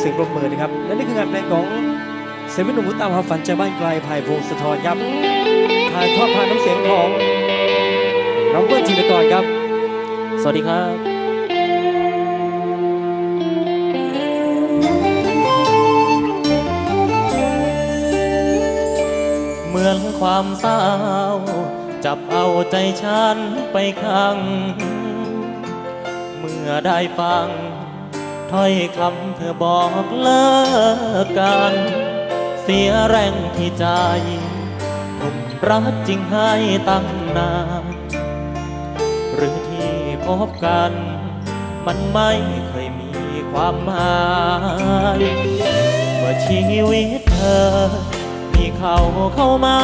เสียงปรบมือนะครับ และนี่คืองานเพลงของเซเว่นหนุ่มตามหาฝันจากบ้านไกลภายพงศธรครับถ่ายทอดผ่านน้ำเสียงของน้องเบิร์ดจินกรครับ สวัสดีครับเหมือนความเศร้า จับเอาใจฉันไปข้างเมื่อได้ฟัง ถ้อยคำเธอบอกเลิกกัน เสียแรงที่ใจผมรักจริงให้ตั้งนานหรือที่พบกัน มันไม่เคยมีความหมายเมื่อชีวิตเธอ มีเขาเข้ามา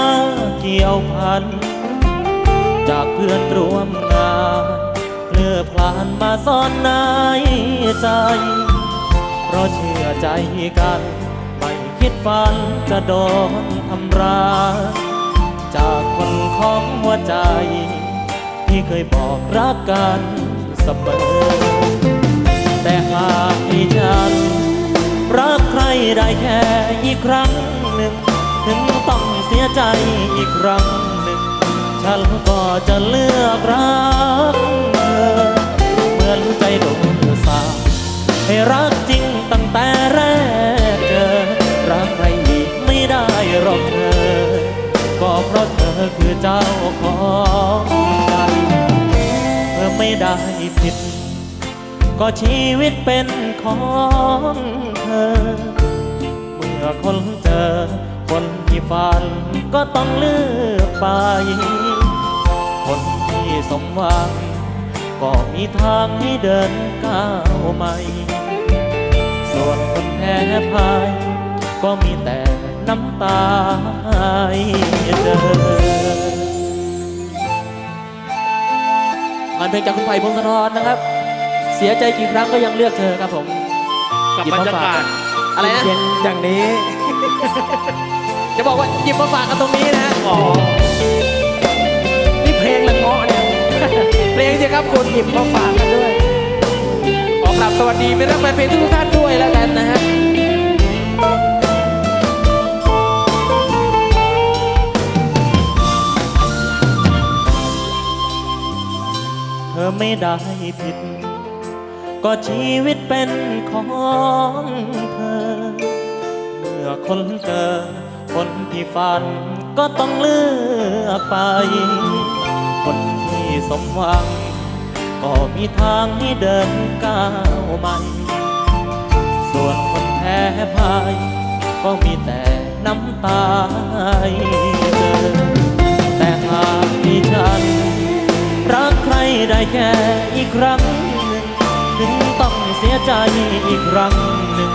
เกี่ยวพัน จากเพื่อนร่วมงานเลือพลานมาซ่อนใน ใจ เพราะเชื่อใจกัน ไม่คิดฝันจะโดนทำร้ายจากคนของหัวใจ ที่เคยบอกรักกันเสมอ แต่หากที่ฉัน รักใครได้แค่อีกครั้งหนึ่ง ถึงต้องเสียใจอีกครั้งหนึ่ง ฉันก็จะเลือกรักเธอเหมือนใจดนสาป ให้รักจริงตั้งแต่แรกเจอ รักใครอีกไม่ได้หรอกเธอ ก็เพราะเธอคือเจ้าของใจเมื่อไม่ได้ผิด ก็ชีวิตเป็นของเธอ เมื่อคนเจอ คนที่ฝันก็ต้องเลือกไป คนที่สมหวังก็มีทางให้เดินก้าวใหม่ ส่วนคนแพ้พ่าย ก็มีแต่น้ำตาให้เจองานเพลงจากคุณไผ่พงศธรนะครับ เสียใจกี่ครั้งก็ยังเลือกเธอครับผมกับบรรยากาศอะไรนะเย็นอย่างนี้ จะบอกว่าหยิบมาฝากกันตรงนี้นะฮะอ๋อนี่เพลงละเงาะเนี่ยเพลงสิครับคุณหยิบมาฝากกันด้วยขอกราบ สวัสดีเป็นรักแฟนเพลงทุกท่านด้วยแล้วกันนะฮะเธอไม่ได้ผิด ก็ชีวิตเป็นของเธอ เมื่อคนเจอ คนที่ฝันก็ต้องเลือกไป คนที่สมหวัง ก็มีทางให้เดินก้าวใหม่ส่วนคนแพ้พ่าย ก็มีแต่น้ำตาให้เจอแต่หากที่ฉัน รักใครได้แค่อีกครั้งหนึ่งถึงต้องเสียใจอีกครั้งหนึ่ง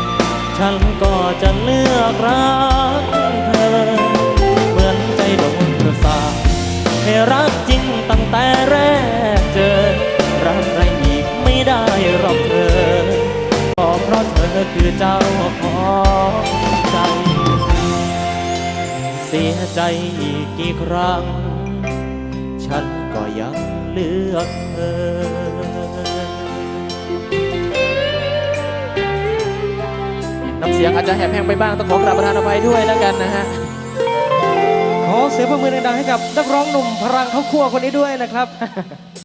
ฉันก็จะเลือกรัก คือเจ้าของใจ เสียใจอีกกี่ครั้ง ฉันก็ยังเลือกเธอน้ำเสียงอาจจะแหบแห้งไปบ้างต้องขอกราบประทานอภัยด้วยแล้วกันนะฮะ ขอเสียงปรบมือดังๆให้กับนักร้องหนุ่มพลังเข้าครัวคนนี้ด้วยนะครับ